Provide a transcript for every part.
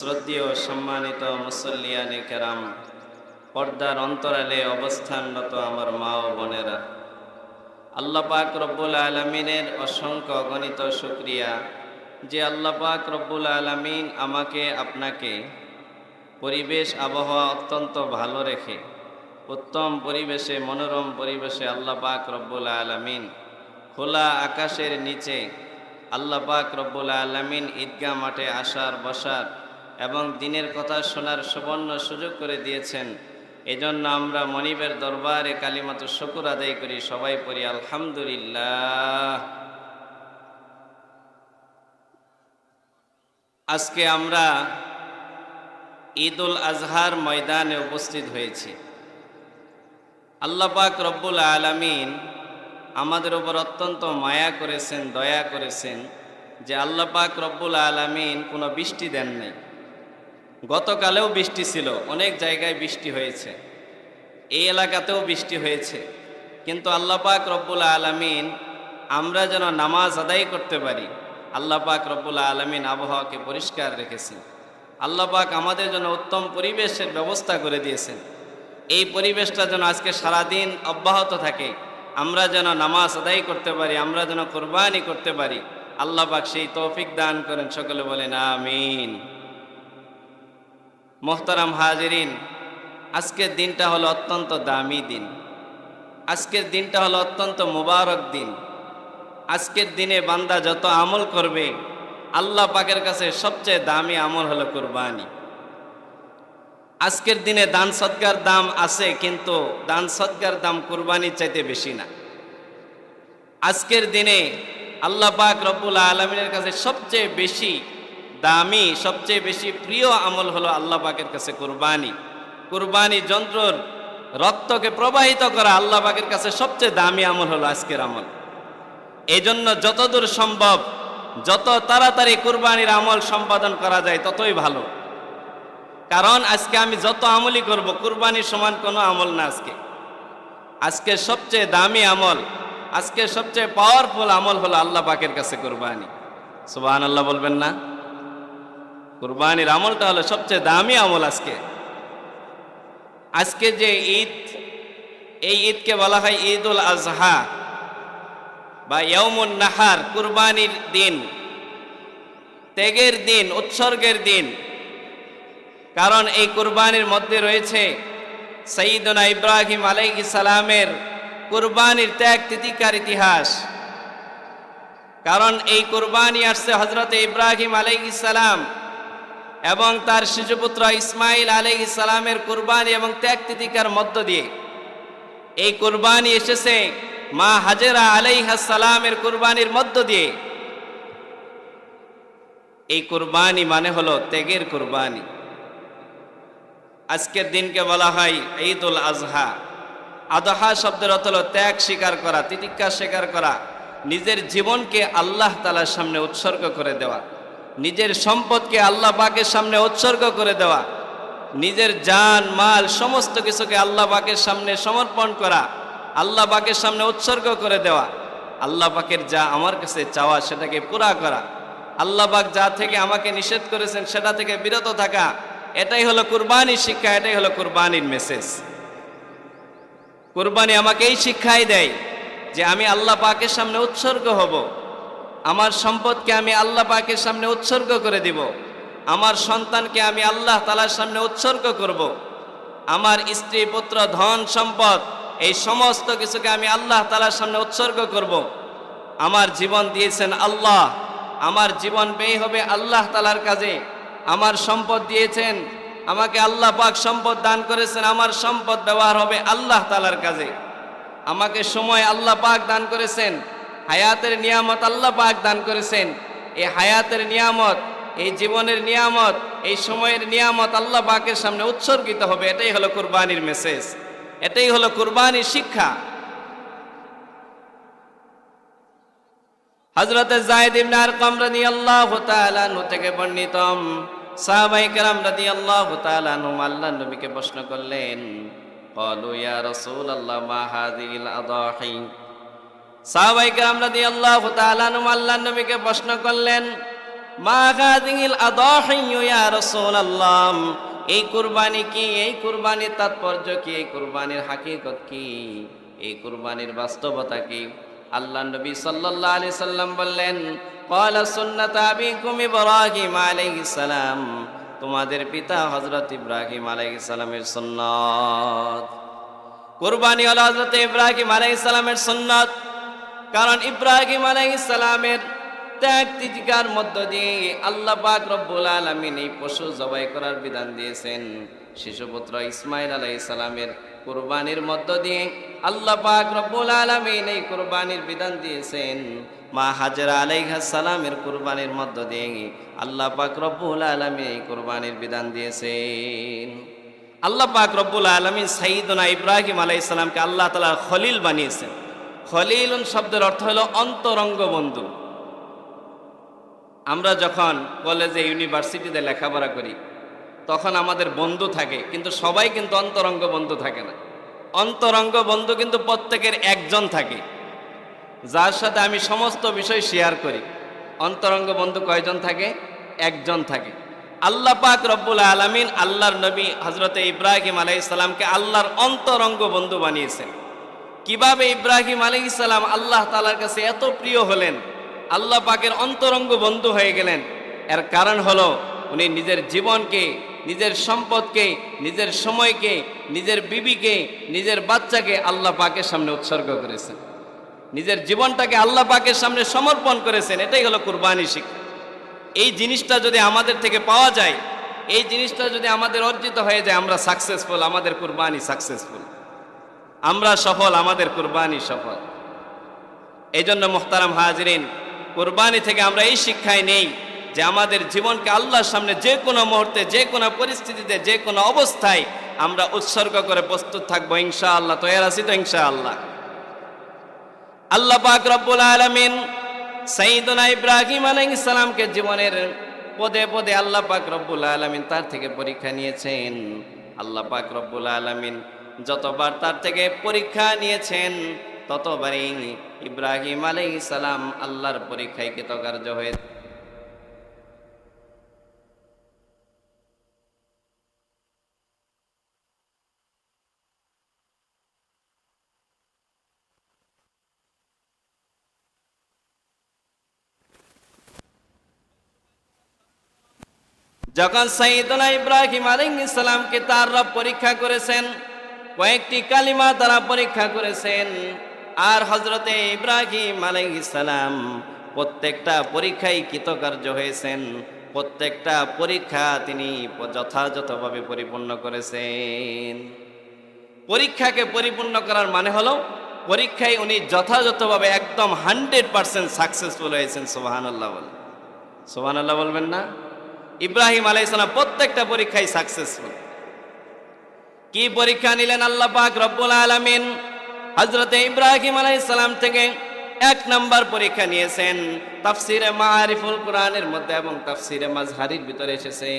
শ্রদ্ধেয় সম্মানিত মুসল্লিয়ানে কেরাম, পর্দার অন্তরালে অবস্থানরত আমার মা ও বোনেরা। আল্লাহ পাক রব্বুল আলমিনের অসংখ্য অগণিত শুক্রিয়া যে আল্লাহ পাক রব্বুল আলমিন আমাকে, আপনাকে পরিবেশ, আবহাওয়া অত্যন্ত ভালো রেখে, উত্তম পরিবেশে, মনোরম পরিবেশে আল্লাহ পাক রব্বুল আলমিন খোলা আকাশের নিচে আল্লাহ পাক রব্বুল আলমিন ঈদগাহ মাঠে আসার, বসার এবং দিনের কথা শোনার সুবর্ণ সুযোগ করে দিয়েছেন। এজন্য আমরা মনিবের দরবারে কালিমাত শকুর আদায় করি। সবাই পড়ি, আলহামদুলিল্লাহ। আজকে আমরা ঈদ উল আজহার ময়দানে উপস্থিত হয়েছি। আল্লাহ পাক রব্বুল আলমিন আমাদের উপর অত্যন্ত মায়া করেছেন, দয়া করেছেন যে আল্লাহ পাক রব্বুল আলমিন কোনো বৃষ্টি দেন নাই। গতকালেও বৃষ্টি ছিল, অনেক জায়গায় বৃষ্টি হয়েছে। এই এলাকাতেও বৃষ্টি হয়েছে। কিন্তু আল্লাহ পাক রব্বুল আলমিন, আমরা যেন নামাজ আদায় করতে পারি, আল্লাহ পাক রব্বুল আলমিন আবহাওয়াকে পরিষ্কার রেখেছেন। আল্লাহ পাক আমাদের জন্য উত্তম পরিবেশের ব্যবস্থা করে দিয়েছেন। এই পরিবেশটা যেন আজকে সারাদিন অব্যাহত থাকে। আমরা যেন নামাজ আদায় করতে পারি, আমরা যেন কোরবানি করতে পারি। আল্লাহ পাক সেই তৌফিক দান করেন, সকলে বলেন, আমিন। মোহতারাম হাজিরিন, আজকের দিনটা হলো অত্যন্ত দামি দিন। আজকের দিনটা হলো অত্যন্ত মুবারক দিন। আজকের দিনে বান্দা যত আমল করবে, আল্লাহ পাকের কাছে সবচেয়ে দামি আমল হলো কোরবানি। আজকের দিনে দান সৎকার দাম আছে, কিন্তু দান সৎকার দাম কোরবানির চাইতে বেশি না। আজকের দিনে আল্লাহ পাক রব্বুল আলমিনের কাছে সবচেয়ে বেশি দামি, সবচেয়ে বেশি প্রিয় আমল হলো আল্লাহ পাকের কাছে কোরবানি। কোরবানি যন্ত্রর রক্তকে প্রবাহিত করা আল্লাহ পাকের কাছে সবচেয়ে দামি আমল হলো আজকের আমল। এই জন্য যতদূর সম্ভব, যত তাড়াতাড়ি কোরবানির আমল সম্পাদন করা যায় ততই ভালো। কারণ আজকে আমি যত আমলই করব, কোরবানির সমান কোনো আমল না আজকে। আজকে সবচেয়ে দামি আমল, আজকে সবচেয়ে পাওয়ারফুল আমল হলো আল্লাহ পাকের কাছে কোরবানি। সুবাহ আল্লাহ বলবেন না? কুরবানির আমলটা হলো সবচেয়ে দামি আমল আজকে। আজকে যে ঈদ, এই ঈদকে বলা হয় ঈদ উল আজহা বা ইয়মুন নাহার, কুরবানির দিন, ত্যাগের দিন, উৎসর্গের দিন। কারণ এই কুরবানির মধ্যে রয়েছে সঈদনা ইব্রাহিম আলাইহি সালামের কুরবানির ত্যাগ তিতিকার ইতিহাস। কারণ এই কুরবানি আসছে হজরত ইব্রাহিম আলাইহিস সালাম এবং তার শিশুপুত্র ইসমাইল আলী ইসলামের কুরবানি এবং ত্যাগ তিতিকার মধ্য দিয়ে এই কুরবানি এসেছে মা হাজেরা আলাইহাসালামের কুরবানির মধ্য দিয়ে। এই কুরবানি মানে হলো ত্যাগের কুরবানি। আজকের দিনকে বলা হয় ঈদ উল আজহা। আদহা শব্দের অর্থ হলো ত্যাগ স্বীকার করা, তিতিক্ষা স্বীকার করা, নিজের জীবনকে আল্লাহ তালার সামনে উৎসর্গ করে দেওয়া। নিজের সম্পদকে আল্লাহ পাকের সামনে উৎসর্গ করে দেওয়া, নিজের জান, মাল, সমস্ত কিছুকে আল্লাহ পাকের সামনে সমর্পণ করা, আল্লাহ পাকের সামনে উৎসর্গ করে দেওয়া, আল্লাহ পাকের যা আমার কাছে চাওয়া সেটাকে পুরা করা। আল্লাহ পাক যা থেকে আমাকে নিষেধ করেছেন সেটা থেকে বিরত থাকা, এটাই হলো কুরবানির শিক্ষা, এটাই হলো কুরবানির মেসেজ কুরবানি আমাকে এই শিক্ষাই দেয় যে আমি আল্লাহ পাকের সামনে উৎসর্গ হব। আমার সম্পদকে আমি আল্লাহ পাকের সামনে উৎসর্গ করে দিব আমার সন্তানকে আমি আল্লাহ তালার সামনে উৎসর্গ করব। আমার স্ত্রী, পুত্র, ধন, সম্পদ, এই সমস্ত কিছুকে আমি আল্লাহ তালার সামনে উৎসর্গ করব। আমার জীবন দিয়েছেন আল্লাহ আমার জীবন ব্যয় হবে আল্লাহ তালার কাজে আমার সম্পদ দিয়েছেন, আমাকে আল্লাহ পাক সম্পদ দান করেছেন, আমার সম্পদ ব্যবহার হবে আল্লাহ তালার কাজে আমাকে সময় আল্লাহ পাক দান করেছেন হায়াতের নিয়ামত আল্লাহ পাক দান করেছেন এই হায়াতের নিয়ামত এই জীবনের নিয়ামত এই সময়ের নিয়ামত আল্লাহ পাকের সামনে উৎসর্গিত হবে এটাই হলো কুরবানির মেসেজ এটাই হলো কুরবানির শিক্ষা হজরত জায়দ ইবনে আরকাম রাদিয়াল্লাহু তাআলা নু থেকে বর্ণিতম সাহাবাই কেরাম রাদিয়াল্লাহু তাআলা নু আল্লাহর নবীকে প্রশ্ন করলেন قالوا يا رسول الله ما هذه الأضاحي নবীকে প্রশ্ন করলেন রাসূলুল্লাহ? এই কুরবানি কি? এই তাৎপর্য কি? এই কি? এই কুরবানির বাস্তবতা কি? আল্লাহ বললেন তোমাদের পিতা হযরত ইব্রাহিম আলাইহিস সালামের সুন্নাত। কুরবানি হলো হযরত ইব্রাহিম আলাইহিস সালামের সুন্নাত। কারণ ইব্রাহিম আলাইহিস সালামের ত্যাগ তিতিকার মধ্য দিয়ে আল্লাহ পাক রব্বুল আলামিন এই পশু জবাই করার বিধান দিয়েছেন। শিশুপুত্র ইসমাইল আলাইহিস সালামের কুরবানির মধ্য দিয়ে আল্লাহ পাক রব্বুল আলামিন এই কুরবানির বিধান দিয়েছেন। মা হাজরা আলাইহাস সালামের কুরবানির মধ্য দিয়ে আল্লাহ পাক রব্বুল আলামিন এই কুরবানির বিধান দিয়েছেন। আল্লাহ পাক রব্বুল আলমিন সাইদনা ইব্রাহিম আলাইহিস সালামকে আল্লাহ তালা খলিল বানিয়েছেন। খলিল শব্দের অর্থ হলো অন্তরঙ্গ বন্ধু আমরা যখন কলেজে, ইউনিভার্সিটিতে লেখাপড়া করি, তখন আমাদের বন্ধু থাকে, কিন্তু সবাই কিন্তু অন্তরঙ্গ বন্ধু থাকে না। অন্তরঙ্গ বন্ধু কিন্তু প্রত্যেকের একজন থাকে। যার সাথে আমি সমস্ত বিষয় শেয়ার করি। অন্তরঙ্গ বন্ধু কয়জন থাকে? একজন থাকে। আল্লাহ পাক রব্বুল আলমিন আল্লাহর নবী হজরতে ইব্রাহিম আলাইসাল্লামকে আল্লাহর অন্তরঙ্গ বন্ধু বানিয়েছেন। কীভাবে ইব্রাহিম আলাইসাল্লাম আল্লাহ তালার কাছে এত প্রিয় হলেন? আল্লাহ পাকের অন্তরঙ্গ বন্ধু হয়ে গেলেন। এর কারণ হলো, উনি নিজের জীবনকে, নিজের সম্পদকে, নিজের সময়কে, নিজের বিবিকে, নিজের বাচ্চাকে আল্লাহ পাকের সামনে উৎসর্গ করেছেন। নিজের জীবনটাকে আল্লাহ পাকের সামনে সমর্পণ করেছেন, এটাই হলো কুরবানি শিক্ষা। এই জিনিসটা যদি আমাদের থেকে পাওয়া যায়, এই জিনিসটা যদি আমাদের অর্জিত হয়ে যায়, আমরা সাকসেসফুল আমাদের কুরবানি সাকসেসফুল আমরা সফল, আমাদের কুরবানি সফল। এই জন্য মোহতারাম হাজরিন, কুরবানি থেকে আমরা এই শিক্ষায় নেই যে আমাদের জীবনকে আল্লাহর সামনে যে কোনো মুহূর্তে, যে কোনো পরিস্থিতিতে, যে কোনো অবস্থায় আমরা উৎসর্গ করে প্রস্তুত থাকব ইনশা আল্লাহ তৈরি আছি তো ইনশা আল্লাহ আল্লাহ পাক রব্বুল আলমিন সাইদুনা ইব্রাহিম আলাইহিস সালামকে জীবনের পদে পদে আল্লাহ পাক রব্বুল আলমিন তার থেকে পরীক্ষা নিয়েছেন। আল্লাহ পাক রব্বুল আলমিন যতবার তার থেকে পরীক্ষা নিয়েছেন, ততবারই ইব্রাহিম আলাইহিস সালাম আল্লাহর পরীক্ষায় কৃতকার্য হয়ে যখন সাইদুনা ইব্রাহিম আলাইহিসসালামকে তার রব পরীক্ষা করেছেন কয়েকটি কালিমা তারা পরীক্ষা করেছেন। আর হজরতে ইব্রাহিম আলাইহিসসালাম প্রত্যেকটা পরীক্ষায় কৃতকার্য হয়েছেন। প্রত্যেকটা পরীক্ষা তিনি যথাযথভাবে পরিপূর্ণ করেছেন। পরীক্ষাকে পরিপূর্ণ করার মানে হলো, পরীক্ষায় উনি যথাযথভাবে একদম হান্ড্রেড পার্সেন্ট সাকসেসফুল হয়েছেন সোহান আল্লাহ বল সোহান আল্লাহ বলবেন না? ইব্রাহিম আলাইসালাম প্রত্যেকটা পরীক্ষায় সাকসেসফুল। কি পরীক্ষা নিলেন আল্লাহ পাক রব্বুল আলামিন? হজরতে ইব্রাহিম আলাইসালাম থেকে এক নাম্বার পরীক্ষা নিয়েছেন। তাফসিরে মারিফুল কোরআনের মধ্যে এবং তাফসিরে মাজহারির ভিতরে এসেছে।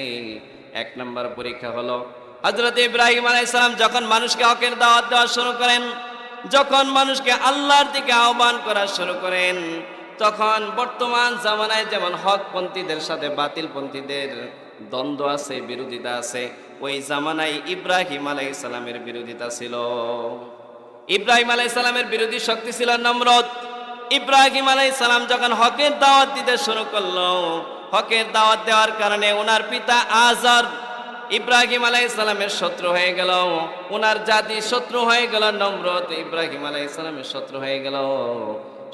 এক নাম্বার পরীক্ষা হলো হজরত ইব্রাহিম আলাইসালাম যখন মানুষকে হকের দাওয়াত দেওয়া শুরু করেন, যখন মানুষকে আল্লাহর দিকে আহ্বান করা শুরু করেন, তখন বর্তমান জামানায় যেমন হকপন্থীদের সাথে বাতিলপন্থীদের দ্বন্দ্ব আছে, বিরোধিতা আছে। ওই জামানায় ইব্রাহিম আলাই বিরোধিতা ছিল। ইব্রাহিম আলাই বিরোধী শক্তি ছিল নমরত ইব্রাহিম আলাই যখন হকের দাওয়াত দিতে শুরু করল, হকের দাওয়াত দেওয়ার কারণে ওনার পিতা আজর ইব্রাহিম আলাই শত্রু হয়ে গেল। ওনার জাতি শত্রু হয়ে গেল নম্রত ইব্রাহিম আলাই শত্রু হয়ে গেল।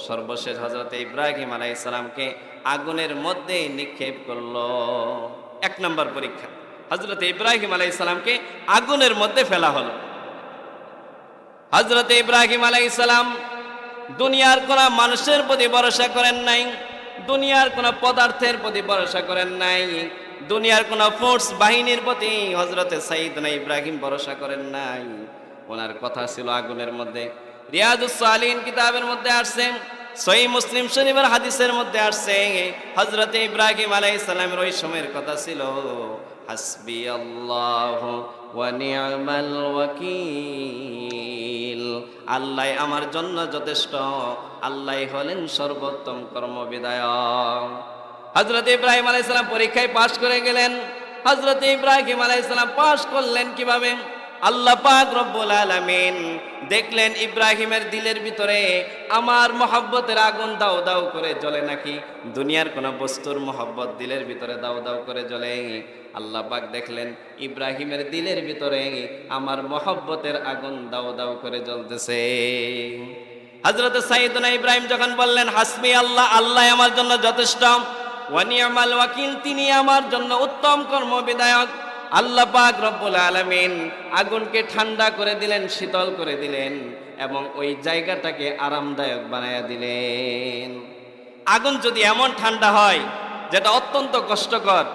সর্বশেষ হজরত ইব্রাহিম আলাই সালামকে আগুনের মধ্যে নিক্ষেপ করল। এক নম্বর পরীক্ষা। হজরত ইব্রাহিম আলাই সালামকে আগুনের মধ্যে ফেলা হলো। হজরত ইব্রাহিম আলাই সালাম দুনিয়ার কোন মানুষের প্রতি ভরসা করেন নাই, দুনিয়ার কোন পদার্থের প্রতি ভরসা করেন নাই, দুনিয়ার কোন ফোর্স বাহিনীর প্রতি হজরতে সাইদনা ইব্রাহিম ভরসা করেন নাই। ওনার কথা ছিল আগুনের মধ্যে। রিয়াজুসালিন কিতাবের মধ্যে আসছে সই মুসলিম শরীফের হাদিসের মধ্যে আসছে হজরতে ইব্রাহিম আলাইহিস সালামের ওই সময়ের কথা ছিল হাসবি আল্লাহ ওয়াকিল। আল্লাহ আমার জন্য যথেষ্ট, আল্লাহ হলেন সর্বোত্তম কর্ম কর্মবিধায়ক। হজরত ইব্রাহিম আলাইসালাম পরীক্ষায় পাশ করে গেলেন। হজরত ইব্রাহিম আলাইসালাম পাশ করলেন কীভাবে? আল্লাহ পাক রব্বুল আলামিন দেখলেন ইব্রাহিমের দিলের ভিতরে আমার মহব্বতের আগুন দাও দাও করে জ্বলে নাকি? দুনিয়ার কোন বস্তুর মহব্বত দিলের ভিতরে দাও দাও করে জ্বলে। আল্লাহ পাক দেখলেন ইব্রাহিমের দিলের ভিতরে আমার মহব্বতের আগুন দাও দাও করে জ্বলতেছে। হজরত সাইদুনা ইব্রাহিম যখন বললেন হাসমি আল্লাহ আল্লাহ আমার জন্য যথেষ্ট। ওয়ানিয়ামাল ওয়াকিল, তিনি আমার জন্য উত্তম কর্ম বিধায়ক আল্লাহ পাক রব্বুল আলামিন আগুনকে ঠান্ডা করে দিলেন, শীতল করে দিলেন এবং ওই জায়গাটাকে আরামদায়ক বানায়া দিলেন। আগুন যদি এমন ঠান্ডা হয়, যেটা অত্যন্ত কষ্টকর,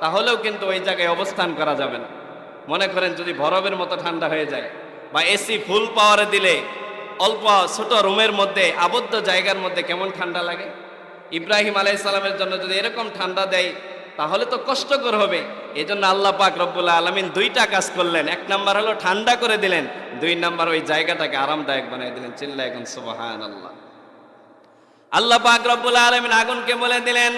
তাহলেও কিন্তু ওই জায়গায় অবস্থান করা যাবে না। মনে করেন যদি বরফের মতো ঠান্ডা হয়ে যায় বা এসি ফুল পাওয়ারে দিলে, অল্প ছোট রুমের মধ্যে, আবদ্ধ জায়গার মধ্যে কেমন ঠান্ডা লাগে? ইব্রাহিম আলাইসালামের জন্য যদি এরকম ঠান্ডা দেয় তাহলে তো কষ্টকর হবে। এই জন্য আল্লাহ পাক রব্বুল্লা আলমিন দুইটা কাজ করলেন। এক নাম্বার হলো ঠান্ডা করে দিলেন। দুই নাম্বার ওই জায়গাটাকে আরামদায়ক বানিয়ে দিলেন। চিল্লা এখন সুবাহান আল্লাহ আল্লাহ পাক রব্বুল আলমিন আগুনকে বলে দিলেন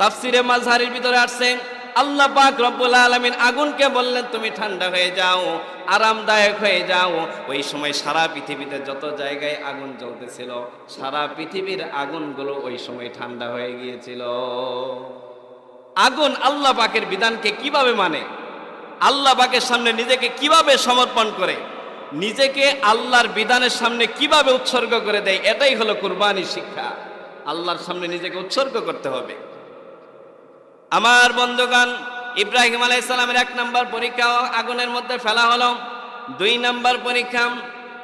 তাফসিরে মাঝহারির ভিতরে আসছে আল্লাহ পাক রব্বুল আলামিন আগুনকে বললেন, তুমি ঠান্ডা হয়ে যাও, আরামদায়ক হয়ে যাও। ওই সময় সারা পৃথিবীতে যত জায়গায় আগুন জ্বলতেছিল, সারা পৃথিবীর আগুনগুলো ওই সময় ঠান্ডা হয়ে গিয়েছিল। আগুন আল্লাহ পাকের বিধানকে কীভাবে মানে? আল্লাহ পাকের সামনে নিজেকে কীভাবে সমর্পণ করে? নিজেকে আল্লাহর বিধানের সামনে কীভাবে উৎসর্গ করে দেয়? এটাই হলো কুরবানি শিক্ষা। আল্লাহর সামনে নিজেকে উৎসর্গ করতে হবে। আমার বন্ধুগণ, ইব্রাহিম আলাইসালামের এক নম্বর পরীক্ষা আগুনের মধ্যে ফেলা হলো। দুই নম্বর পরীক্ষা,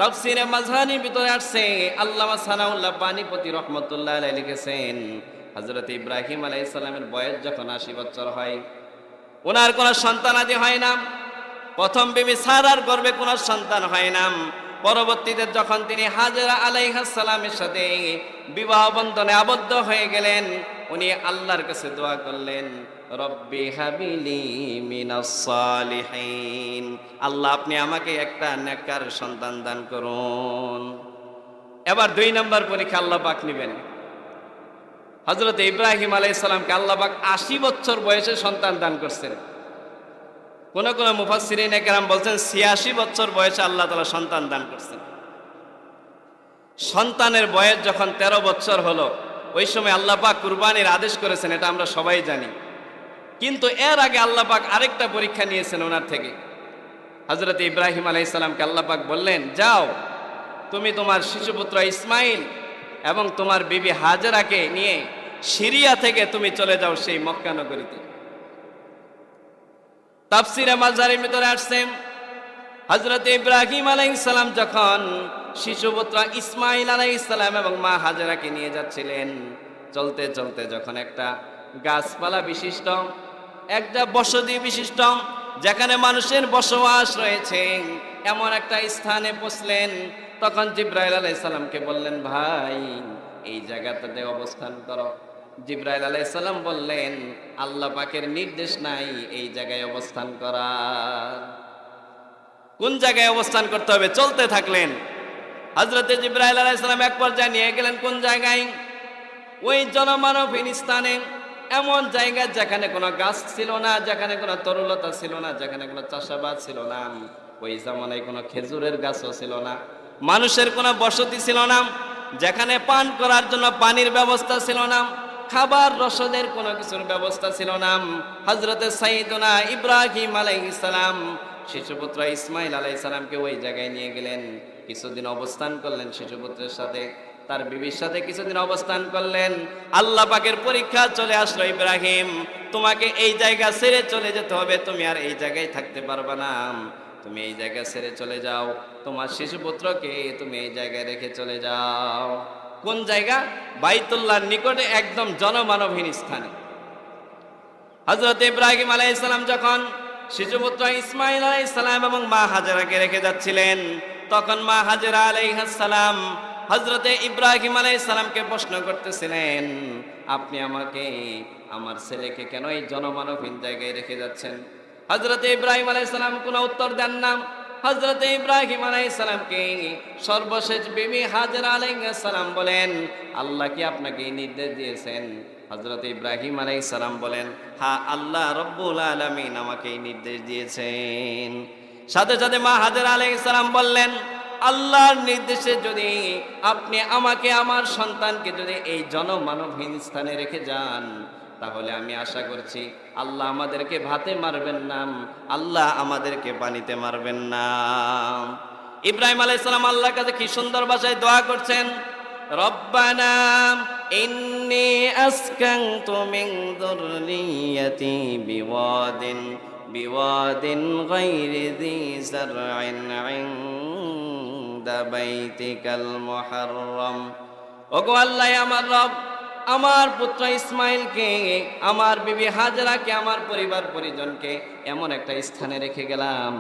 তফসিরে মাঝহানির ভিতরে আসছে। আল্লাহ সানাউল্লাহ পানিপতি রহমতুল্লাহ লিখেছেন হজরত ইব্রাহিম আলাইসালামের বয়স যখন আশি বছর হয় ওনার কোনো সন্তানাদি হয় না। প্রথম বিবি সারার গর্বে কোনো সন্তান হয় না। পরবর্তীতে যখন তিনি হাজরা আলাইহাসালামের সাথে বিবাহ বন্ধনে আবদ্ধ হয়ে গেলেন উনি আল্লাহর কাছে দোয়া করলেন, রব্বি হাবিলি মিনাস সালিহিন। আল্লাহ, আপনি আমাকে একটা নেককার সন্তান দান করুন। এবার দুই নম্বর পরীক্ষা আল্লাহ পাক নেবেন। হজরত ইব্রাহিম আলাইসালামকে আল্লাহ পাক আশি বছর বয়সে সন্তান দান করছেন। কোন কোন মুফাসিরিন একরাম বলছেন, ছিয়াশি বছর বয়সে আল্লাহ তালা সন্তান দান করছেন। সন্তানের বয়স যখন ১৩ বছর হলো ওই সময় আল্লাহ পাক কুরবানির আদেশ করেছেন, এটা আমরা সবাই জানি। কিন্তু এর আগে আল্লাহ পাক আরেকটা পরীক্ষা নিয়েছেন ওনার থেকে। হজরত ইব্রাহিম আলাইসালামকে আল্লাহ পাক বললেন, যাও, তুমি তোমার শিশুপুত্র ইসমাইল এবং তোমার বিবি হাজরাকে নিয়ে সিরিয়া থেকে তুমি চলে যাও সেই মক্কা নগরীতে। তাফসিরে মাজারের ভিতরে আসছে হজরত ইব্রাহিম আলাইসালাম যখন শিশুপুত্র ইসমাইল আলাইসালাম এবং মা হাজরাকে নিয়ে যাচ্ছিলেন, চলতে চলতে যখন একটা গাছপালা বিশিষ্ট, একটা বসতি বিশিষ্ট, যেখানে মানুষের বসবাস রয়েছে, এমন একটা স্থানে পৌঁছলেন, তখন জিব্রাইল আলাইসালামকে বললেন, ভাই, এই জায়গাটাতে অবস্থান করো। জিব্রাইল আলাইসাল্লাম বললেন, আল্লাহ পাকের নির্দেশ নাই এই জায়গায় অবস্থান করা কোন জায়গায় অবস্থান করতে হবে? চলতে থাকলেন। হজরতে জিব্রাইল আলাইসাল্লাম এক পর্যায়ে নিয়ে গেলেন কোন জায়গায়? ওই জনমানবহীন স্থানে। এমন জায়গা যেখানে কোনো গাছ ছিল না, যেখানে কোনো তরুলতা ছিল না, যেখানে কোনো চাষাবাদ ছিল না। ওই জামানায় কোনো খেজুরের গাছও ছিল না। মানুষের কোনো বসতি ছিল না। যেখানে পান করার জন্য পানির ব্যবস্থা ছিল না। খাবার রসদের কোনো কিছুর ব্যবস্থা ছিল না। হজরতে সাইদুনা ইব্রাহিম আলাইসালাম শিশুপুত্র ইসমাইল আলাইসালামকে ওই জায়গায় নিয়ে গেলেন, কিছুদিন অবস্থান করলেন শিশুপুত্রের সাথে, তার বিবির সাথে কিছুদিন অবস্থান করলেন। আল্লাহ পাকের পরীক্ষা চলে আসলো, ইব্রাহিম, তোমাকে এই জায়গা ছেড়ে চলে যেতে হবে, তুমি আর এই জায়গায় থাকতে পারবে না। তুমি এই জায়গা ছেড়ে চলে যাও, তোমার শিশুপুত্রকে তুমি এই জায়গায় রেখে চলে যাও। কোন জায়গা? বাইতুল্লাহর নিকটে একদম জনমানবহীন স্থানে। হজরত ইব্রাহিম আলাইসালাম যখন শিশুপুত্র ইসমাইল আলাইসালাম এবং মা হাজারাকে রেখে যাচ্ছিলেন। তখন মা হাজারা আলাইহাসালাম হজরতে ইব্রাহিম আলাইসালামকে প্রশ্ন করতেছিলেন, আপনি আমাকে, আমার ছেলেকে কেন এই জনমানবহীন জায়গায় রেখে যাচ্ছেন? হজরত ইব্রাহিম আলাইসালাম কোনো উত্তর দেন না। হজরত ইব্রাহিম আলাইসালামকে সর্বশেষ বিবি হাজর আলাইসালাম বলেন, আল্লাহ কি আপনাকে নির্দেশ দিয়েছেন হজরত ইব্রাহিম আলাইসালাম বলেন হ্যাঁ আল্লাহ রব্বুল আলমিন আমাকে এই নির্দেশ দিয়েছেন। সাথে সাথে মা হাজর আলাইসালাম বললেন, আল্লাহর নির্দেশে যদি আপনি আমাকে, আমার সন্তানকে যদি এই জনমানবহীন স্থানে রেখে যান, তাহলে আমি আশা করছি আল্লাহ আমাদেরকে ভাতে মারবেন না, আল্লাহ আমাদেরকে পানিতে মারবেন না। ইব্রাহিম আলাইসালাম আল্লাহর কাছে কি সুন্দর ভাষায় দোয়া করছেন, রব্বানা ইন্নি আসকানতু মিন যুররিয়াতি বিওয়াদিন বিওয়াদিন গায়রি যি যার'ইন ইনদা বাইতিকাল মুহাররম ওগো আল্লাহ, আমার রব, আমার পুত্র ইসমাইলকে, আমার বিবি হাজরাকে, আমার পরিবার পরিজনকে এমন একটা স্থানে রেখে গেলাম,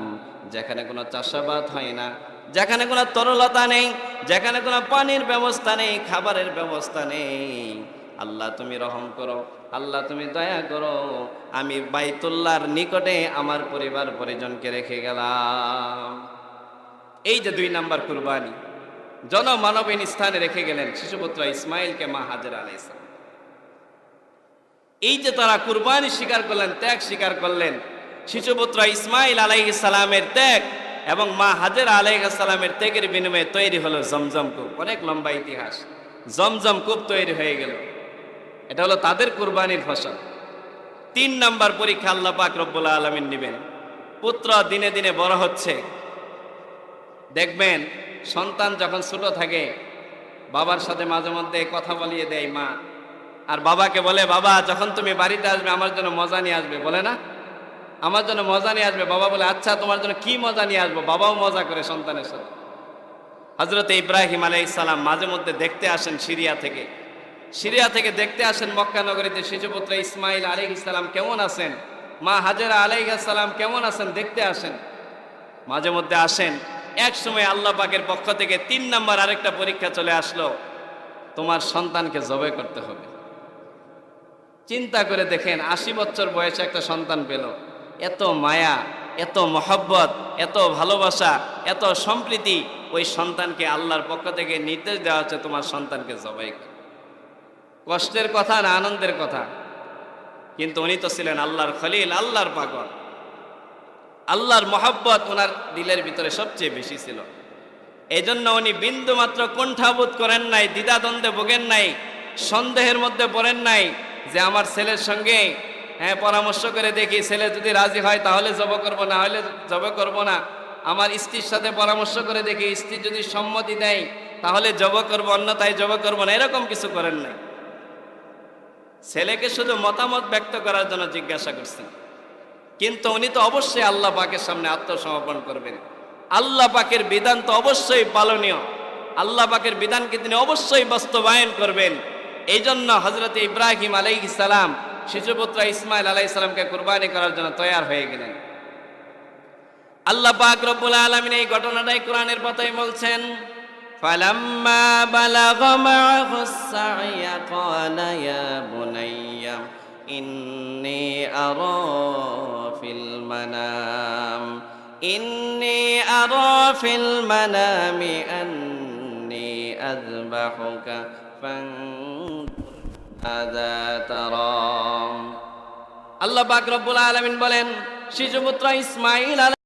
যেখানে কোনো চাষাবাদ হয় না, যেখানে কোনো তরলতা নেই, যেখানে কোনো পানির ব্যবস্থা নেই, খাবারের ব্যবস্থা নেই। আল্লাহ তুমি রহম করো, আল্লাহ তুমি দয়া করো। আমি বাইতুল্লাহর নিকটে আমার পরিবার পরিজনকে রেখে গেলাম। এই যে দুই নাম্বার কুরবানি জনমানবীন স্থানে রেখে গেলেন শিশুপুত্র ইসমাইলকে মা হাজর আলাইসালাম এই যে তারা কুরবানি স্বীকার করলেন, ত্যাগ স্বীকার করলেন শিশুপুত্র ইসমাইল আলাইহ সালামের ত্যাগ এবং মা হাজের আলাইহ সালামের ত্যাগের বিনিময়ে তৈরি হলো জমজম কূপ। অনেক লম্বা ইতিহাস। জমজম কূপ তৈরি হয়ে গেল। এটা হলো তাদের কুরবানির ফসল তিন নাম্বার পরীক্ষা আল্লাহ পাক রব্বুল আলমিন নেবেন। পুত্র দিনে দিনে বড় হচ্ছে। দেখবেন, সন্তান যখন ছোট থাকে, বাবার সাথে মাঝে মধ্যে কথা বলিয়ে দেয় মা। আর বাবাকে বলে, বাবা, যখন তুমি বাড়িতে আসবে, আমার জন্য মজা নিয়ে আসবে। বলে না? আমার জন্য মজা নিয়ে আসবে? বাবা বলে আচ্ছা তোমার জন্য কি মজা নিয়ে আসব? বাবাও মজা করে সন্তানের সাথে। হজরত ইব্রাহিম আলাইসালাম মাঝে মধ্যে দেখতে আসেন সিরিয়া থেকে। সিরিয়া থেকে দেখতে আসেন মক্কা নগরীতে শিশুপুত্র ইসমাইল আলাইহ ইসলাম কেমন আছেন? মা হাজেরা আলাইহ সালাম, কেমন আছেন? দেখতে আসেন। মাঝে মধ্যে আসেন। এক সময় আল্লাহ পাকের পক্ষ থেকে তিন নাম্বার আরেকটা পরীক্ষা চলে আসলো। তোমার সন্তানকে জবে করতে হবে। চিন্তা করে দেখেন, আশি বছর বয়সে একটা সন্তান পেল। এত মায়া, এত মহব্বত, এত ভালোবাসা, এত সম্প্রীতি, ওই সন্তানকে আল্লাহর পক্ষ থেকে নির্দেশ দেওয়া হচ্ছে, তোমার সন্তানকে জবাই। কষ্টের কথা না আনন্দের কথা? কিন্তু উনি তো ছিলেন আল্লাহর খলিল, আল্লাহর পাগল। আল্লাহর মহাব্বত ওনার দিলের ভিতরে সবচেয়ে বেশি ছিল। এই জন্য উনি বিন্দু মাত্র কুণ্ঠাবোধ করেন নাই, দ্বিধাদ্বন্দ্বে ভোগেন নাই, সন্দেহের মধ্যে পড়েন নাই যে আমার ছেলের সঙ্গে হ্যাঁ পরামর্শ করে দেখি, ছেলে যদি রাজি হয় তাহলে জব করব, না হলে জব করব না। আমার স্ত্রীর সাথে পরামর্শ করে দেখি, স্ত্রী যদি সম্মতি দেয় তাহলে জব করব, অন্যথায় জব করব না, এরকম কিছু করেন নাই। ছেলেকে শুধু মতামত ব্যক্ত করার জন্য জিজ্ঞাসা করছেন। কিন্তু উনি তো অবশ্যই আল্লাহ পাকের সামনে আত্মসমর্পণ করবেন। আল্লাহ পাকের বিধান তো অবশ্যই পালনীয়। আল্লাহ পাকের বিধানকে তিনি অবশ্যই বাস্তবায়ন করবেন। এই জন্য হজরত ইব্রাহিম আলাই সালাম, শিশুপুত্র ইসমাইল আলাই সালামকে কুরবানি করার জন্য তৈয়ার হয়ে গেলেন। আল্লাহ পাক রব্বুল আলমিন এই ঘটনাটাই কোরআনের পাতায় বলছেন فلما بلغ معه السعي قال يا بني إني أرى في المنام إني أرى في المنام أني أذبحك فانظر ماذا ترى আল্লাহ পাক রব্বুল আলামিন বলেন শিশুপুত্র ইসমাইল